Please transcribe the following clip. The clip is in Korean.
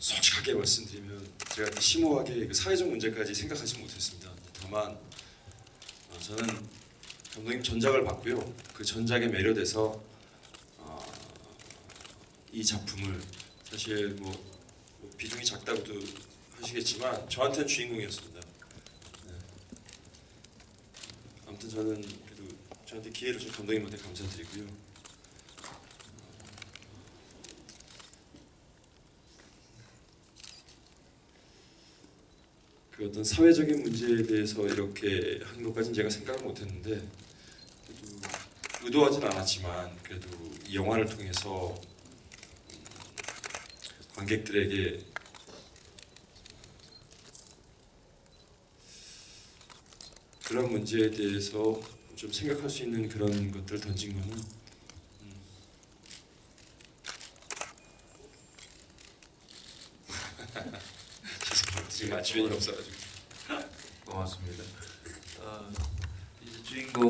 솔직하게 말씀드리면 제가 심오하게 그 사회적 문제까지 생각하지 못했습니다. 다만 어, 저는 감독님 전작을 봤고요. 그 전작에 매료돼서 어, 이 작품을 사실 뭐, 뭐 비중이 작다고도 하시겠지만 저한테는 주인공이었습니다. 네. 아무튼 저는 그래도 저한테 기회를 준 감독님한테 감사드리고요. 그 어떤 사회적인 문제에 대해서 이렇게 한 것까지는 제가 생각을 못했는데 그래도 의도하진 않았지만 그래도 이 영화를 통해서 음, 관객들에게 그런 문제에 대해서 좀 생각할 수 있는 그런 것들을 던진 거는 음. 지금 맞추변이 없어가지고. 고맙습니다. 어, 이제 주인공